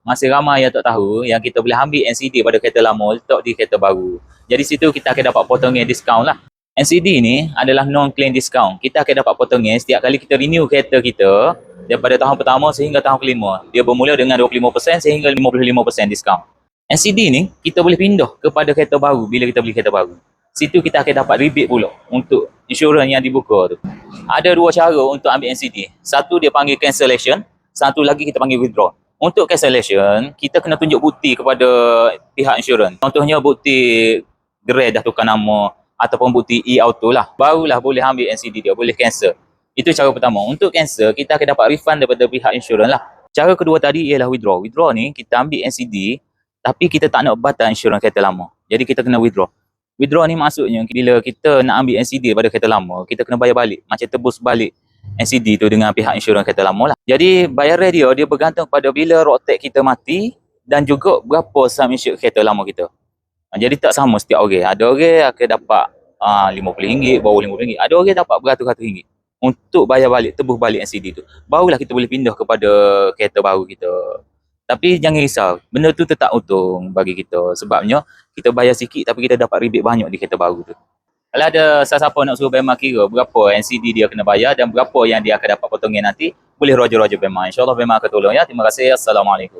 masih ramai yang tak tahu yang kita boleh ambil NCD pada kereta lama letak di kereta baru. Jadi situ kita akan dapat potongan diskaun lah. NCD ni adalah non-claim discount. Kita akan dapat potongan setiap kali kita renew kereta kita daripada tahun pertama sehingga tahun kelima. Dia bermula dengan 25% sehingga 55% diskaun. NCD ni kita boleh pindah kepada kereta baru bila kita beli kereta baru. Situ kita akan dapat rebate pula untuk insurans yang dibuka tu. Ada dua cara untuk ambil NCD. Satu dia panggil cancellation, satu lagi kita panggil withdraw. Untuk cancellation, kita kena tunjuk bukti kepada pihak insurans. Contohnya bukti gerai dah tukar nama ataupun bukti e-auto lah. Barulah boleh ambil NCD dia, boleh cancel. Itu cara pertama. Untuk cancel, kita akan dapat refund daripada pihak insurans lah. Cara kedua tadi ialah withdraw. Withdraw ni, kita ambil NCD tapi kita tak nak batal insurans kereta lama. Jadi kita kena withdraw. Withdraw ni maksudnya bila kita nak ambil NCD pada kereta lama, kita kena bayar balik. Macam tebus balik NCD tu dengan pihak insurans kereta lama lah. Jadi bayaran dia, dia bergantung pada bila tax kita mati dan juga berapa sum insured kereta lama kita. Ha, jadi tak sama setiap orang. Ada orang akan dapat uh, RM50, baru RM50. Ada orang dapat beratus-ratus ringgit untuk bayar balik, tebus balik NCD tu. Barulah kita boleh pindah kepada kereta baru kita. Tapi jangan risau, benda tu tetap untung bagi kita. Sebabnya kita bayar sikit tapi kita dapat rebate banyak di kereta baru tu. Kalau ada siapa-siapa nak suruh Bema kira berapa NCD dia kena bayar dan berapa yang dia akan dapat potongan nanti, boleh roger-roger Bema. InsyaAllah Bema akan tolong ya. Terima kasih. Assalamualaikum.